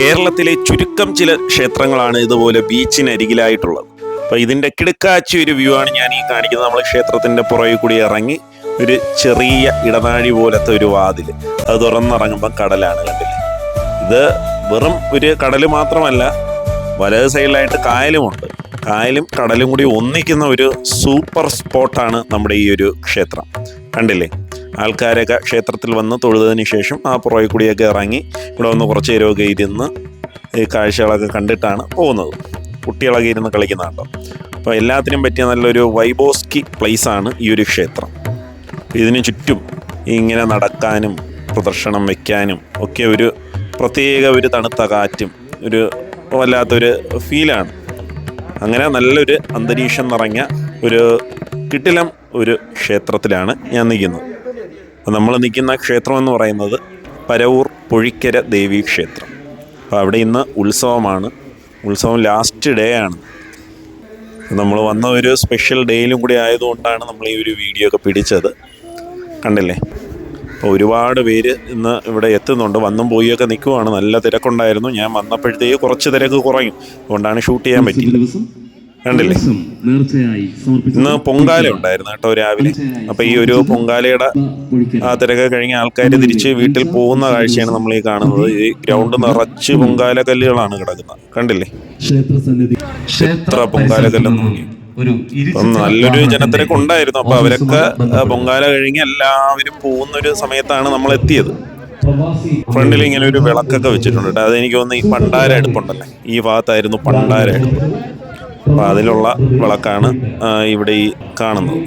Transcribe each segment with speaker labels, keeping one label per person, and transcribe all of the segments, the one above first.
Speaker 1: കേരളത്തിലെ ചുരുക്കം ചില ക്ഷേത്രങ്ങളാണ് ഇതുപോലെ ബീച്ചിനരികിലായിട്ടുള്ളത്. അപ്പൊ ഇതിന്റെ കിടക്കാച്ചി ഒരു വ്യൂ ആണ് ഞാൻ ഈ കാണിക്കുന്നത്. നമ്മൾ ക്ഷേത്രത്തിന്റെ പുറകിൽ കൂടി ഇറങ്ങി ഒരു ചെറിയ ഇടനാഴി പോലത്തെ ഒരു വാതിൽ. അത് തുറന്നിറങ്ങുമ്പോൾ കടലാണ് കണ്ടില്ലേ? ഇത് വെറും ഒരു കടൽ മാത്രമല്ല വലത് സൈഡിലായിട്ട് കായലുമുണ്ട് കായലും കടലും കൂടി ഒന്നിക്കുന്ന ഒരു സൂപ്പർ സ്പോട്ടാണ് നമ്മുടെ ഈ ഒരു ക്ഷേത്രം. കണ്ടില്ലേ? ആൾക്കാരൊക്കെ ക്ഷേത്രത്തിൽ വന്ന് തൊഴുതതിന് ശേഷം ആ പുറകെ കൂടിയൊക്കെ ഇറങ്ങി ഇവിടെ വന്ന് കുറച്ച് നേരമൊക്കെ ഇരുന്ന് ഈ കാഴ്ചകളൊക്കെ കണ്ടിട്ടാണ് പോകുന്നത്. കുട്ടികളൊക്കെ ഇരുന്ന് കളിക്കുന്നുണ്ടോ അപ്പോൾ എല്ലാത്തിനും പറ്റിയ നല്ലൊരു വൈബോസ്കി ആണ് ഈ ഒരു ക്ഷേത്രം. ഇതിന് ചുറ്റും ഇങ്ങനെ നടക്കാനും പ്രദർശനം വയ്ക്കാനും ഒക്കെ ഒരു പ്രത്യേക ഒരു തണുത്ത കാറ്റും ഒരു വല്ലാത്തൊരു ഫീലാണ് അങ്ങനെ നല്ലൊരു അന്തരീക്ഷം നിറഞ്ഞ ഒരു കിട്ടിലം ഒരു ക്ഷേത്രത്തിലാണ് ഞാൻ നിൽക്കുന്നത്. നമ്മൾ നിൽക്കുന്ന ക്ഷേത്രം എന്ന് പറയുന്നത് പരവൂർ പുഴിക്കര ദേവി ക്ഷേത്രം. അപ്പോൾ അവിടെ ഇന്ന് ഉത്സവമാണ്. ഉത്സവം ലാസ്റ്റ് ഡേ ആണ്. നമ്മൾ വന്ന ഒരു സ്പെഷ്യൽ ഡേയിലും കൂടി ആയതുകൊണ്ടാണ് നമ്മൾ ഈ ഒരു വീഡിയോ ഒക്കെ പിടിച്ചത്. കണ്ടില്ലേ? അപ്പോൾ ഒരുപാട് പേര് ഇന്ന് ഇവിടെ എത്തുന്നുണ്ട്. വന്നും പോയൊക്കെ നിൽക്കുവാണ് നല്ല തിരക്കുണ്ടായിരുന്നു. ഞാൻ വന്നപ്പോഴത്തേക്ക് കുറച്ച് തിരക്ക് കുറയും. അതുകൊണ്ടാണ് ഷൂട്ട് ചെയ്യാൻ
Speaker 2: പറ്റിയത്
Speaker 1: കണ്ടില്ലേ? ഇന്ന് പൊങ്കാല ഉണ്ടായിരുന്നു കേട്ടോ രാവിലെ. അപ്പൊ ഈ ഒരു പൊങ്കാലയുടെ ആ തിരക്ക് കഴിഞ്ഞ ആൾക്കാർ തിരിച്ച് വീട്ടിൽ പോകുന്ന കാഴ്ചയാണ് നമ്മൾ ഈ കാണുന്നത്. ഈ ഗ്രൗണ്ട് നിറച്ച് പൊങ്കാല കല്ലുകളാണ് കിടക്കുന്നത്. കണ്ടില്ലേ?
Speaker 2: ക്ഷേത്ര
Speaker 1: പൊങ്കാല കല്ലെന്ന് നല്ലൊരു ജനത്തിരക്ക് ഉണ്ടായിരുന്നു അപ്പൊ അവരൊക്കെ പൊങ്കാല കഴിഞ്ഞ് എല്ലാവരും പോകുന്ന ഒരു സമയത്താണ് നമ്മൾ എത്തിയത്. ഫ്രണ്ടിൽ ഇങ്ങനെ ഒരു വിളക്കൊക്കെ വെച്ചിട്ടുണ്ട്. അത് അതെനിക്ക് തോന്നുന്നു ഈ പണ്ടാര അടുപ്പുണ്ടല്ലേ? ഈ ഭാഗത്തായിരുന്നു പണ്ടാര അടുപ്പ്. അപ്പൊ അതിലുള്ള വിളക്കാണ് ഇവിടെ ഈ കാണുന്നത്.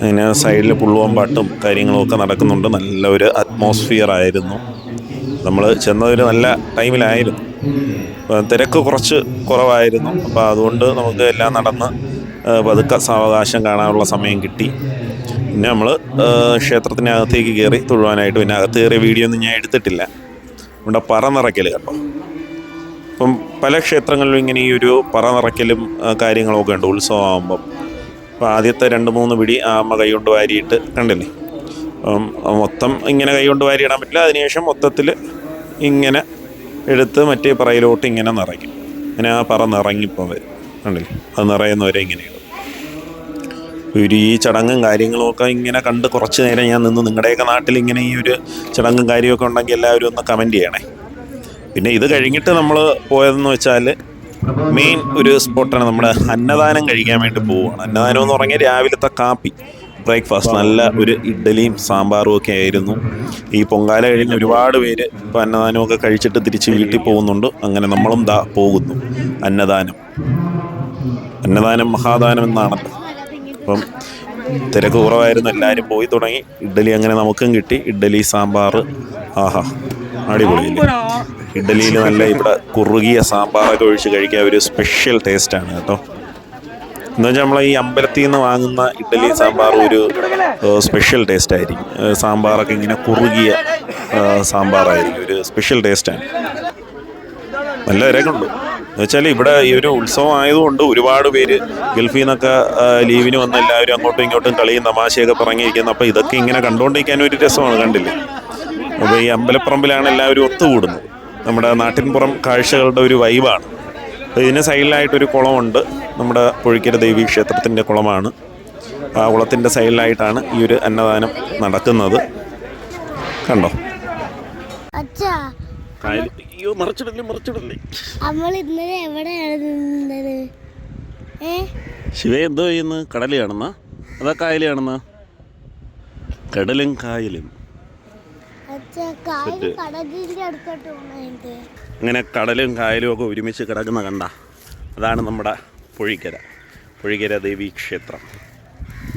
Speaker 1: അതിന് സൈഡിൽ പുള്ളുവൻ പാട്ടും കാര്യങ്ങളും ഒക്കെ നടക്കുന്നുണ്ട്. നല്ല ഒരു അറ്റ്മോസ്ഫിയർ ആയിരുന്നു. നമ്മൾ ചെന്നതൊരു നല്ല ടൈമിലായിരുന്നു. അപ്പോൾ തിരക്ക് കുറച്ച് കുറവായിരുന്നു. അപ്പോൾ അതുകൊണ്ട് നമുക്ക് എല്ലാം നടന്ന് പതുക്കെ സാവകാശം കാണാനുള്ള സമയം കിട്ടി. പിന്നെ നമ്മൾ ക്ഷേത്രത്തിനകത്തേക്ക് കയറി തൊഴുവാനായിട്ട് പിന്നെ അകത്ത് കയറിയ വീഡിയോ ഒന്നും ഞാൻ എടുത്തിട്ടില്ല. നമ്മുടെ പറ നിറയ്ക്കൽ കേട്ടോ ഇപ്പം പല ക്ഷേത്രങ്ങളിലും ഇങ്ങനെ ഈ ഒരു പറ നിറയ്ക്കലും കാര്യങ്ങളൊക്കെ ഉണ്ട് ഉത്സവമാകുമ്പം. അപ്പോൾ ആദ്യത്തെ രണ്ട് മൂന്ന് പിടി ആ അമ്മ കൈകൊണ്ട് വാരിയിട്ട് കണ്ടില്ലേ? അപ്പം മൊത്തം ഇങ്ങനെ കൈകൊണ്ട് വാരി ഇടാൻ പറ്റില്ല. അതിനുശേഷം മൊത്തത്തിൽ ഇങ്ങനെ എടുത്ത് മറ്റേ പറയിലോട്ട് ഇങ്ങനെ നിറയ്ക്കും. അങ്ങനെ ആ പറ നിറങ്ങിപ്പോൾ വരും. കണ്ടില്ലേ? അത് നിറയുന്നവരെ ഇങ്ങനെ ഒരു ഈ ചടങ്ങും കാര്യങ്ങളും ഒക്കെ ഇങ്ങനെ കണ്ട് കുറച്ച് നേരം ഞാൻ നിന്ന് നിങ്ങളുടെയൊക്കെ നാട്ടിൽ ഇങ്ങനെ ഈ ഒരു ചടങ്ങും കാര്യമൊക്കെ ഉണ്ടെങ്കിൽ എല്ലാവരും ഒന്ന് കമന്റ് ചെയ്യണേ. പിന്നെ ഇത് കഴിഞ്ഞിട്ട് നമ്മൾ പോയതെന്ന് വെച്ചാൽ മെയിൻ ഒരു സ്പോട്ടാണ് നമ്മുടെ അന്നദാനം കഴിക്കാൻ വേണ്ടി പോവുകയാണ് അന്നദാനം എന്ന് പറഞ്ഞാൽ രാവിലത്തെ കാപ്പി ബ്രേക്ക്ഫാസ്റ്റ് നല്ല ഒരു ഇഡ്ഡലിയും സാമ്പാറും ഒക്കെ ആയിരുന്നു. ഈ പൊങ്കാല കഴിഞ്ഞ് ഒരുപാട് പേര് ഇപ്പോൾ അന്നദാനമൊക്കെ കഴിച്ചിട്ട് തിരിച്ച് വീട്ടിൽ പോകുന്നുണ്ട്. അങ്ങനെ നമ്മളും ദാ പോകുന്നു അന്നദാനം. അന്നദാനം മഹാദാനം എന്നാണല്ലോ. അപ്പം തിരക്ക് കുറവായിരുന്നു എല്ലാവരും പോയി തുടങ്ങി. ഇഡ്ഡലി അങ്ങനെ നമുക്കും കിട്ടി. ഇഡ്ഡലി സാമ്പാർ ആഹാ അടിപൊളിയില്ലേ? ഇഡ്ഡലിയിൽ നല്ല ഇവിടെ കുറുകിയ സാമ്പാറൊക്കെ ഒഴിച്ച് കഴിക്കാൻ ഒരു സ്പെഷ്യൽ ടേസ്റ്റാണ് കേട്ടോ. എന്ന് വെച്ചാൽ നമ്മൾ ഈ അമ്പലത്തിൽ നിന്ന് വാങ്ങുന്ന ഇഡ്ഡലി സാമ്പാർ ഒരു സ്പെഷ്യൽ ടേസ്റ്റ് ആയിരിക്കും. സാമ്പാറൊക്കെ ഇങ്ങനെ കുറുകിയ സാമ്പാറായിരിക്കും. ഒരു സ്പെഷ്യൽ ടേസ്റ്റാണ് നല്ല തിരക്കുണ്ട്. എന്നുവെച്ചാൽ ഇവിടെ ഈ ഒരു ഉത്സവം ആയതുകൊണ്ട് ഒരുപാട് പേര് ഗൾഫിൽ നിന്നൊക്കെ ലീവിന് വന്ന് എല്ലാവരും അങ്ങോട്ടും ഇങ്ങോട്ടും കളിയും തമാശയൊക്കെ പറഞ്ഞിരിക്കുന്നു. അപ്പോൾ ഇതൊക്കെ ഇങ്ങനെ കണ്ടുകൊണ്ടിരിക്കാൻ ഒരു രസമാണ് കണ്ടില്ലേ? അപ്പോൾ ഈ അമ്പലപ്പറമ്പിലാണ് എല്ലാവരും ഒത്തുകൂടുന്നത്. നമ്മുടെ നാട്ടിൻപുറം കാഴ്ചകളുടെ ഒരു വൈബാണ്. അപ്പോൾ ഇതിന് സൈഡിലായിട്ടൊരു കുളമുണ്ട്. നമ്മുടെ പുഴിക്കര ദേവി ക്ഷേത്രത്തിന്റെ കുളമാണ്. ആ കുളത്തിന്റെ സൈഡിലായിട്ടാണ് ഈ ഒരു അന്നദാനം നടക്കുന്നത്. കണ്ടോ?
Speaker 3: അച്ഛാ
Speaker 1: കായൽ അയ്യോ മറിച്ചിടല്ലേ മറിച്ചിടല്ലേ.
Speaker 3: നമ്മൾ ഇന്നലെ എവിടെയാണ് നിന്നത്?
Speaker 1: ശിവ എന്തോ ചെയ്യുന്നു? കടൽ കാണുന്ന അതാ കായൽ കാണുന്ന കടലും കായലും. ഇങ്ങനെ കടലും കായലും ഒക്കെ ഒരുമിച്ച് കിടക്കുന്ന കണ്ട. അതാണ് നമ്മുടെ പുഴിക്കര. പുഴിക്കര ദേവീ ക്ഷേത്രം.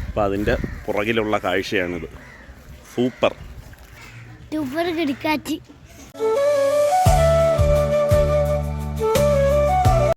Speaker 1: അപ്പം അതിന്റെ പുറകിലുള്ള കാഴ്ചയാണിത്. സൂപ്പർ.
Speaker 3: ടൂപ്പർ കിടക്കാച്ചി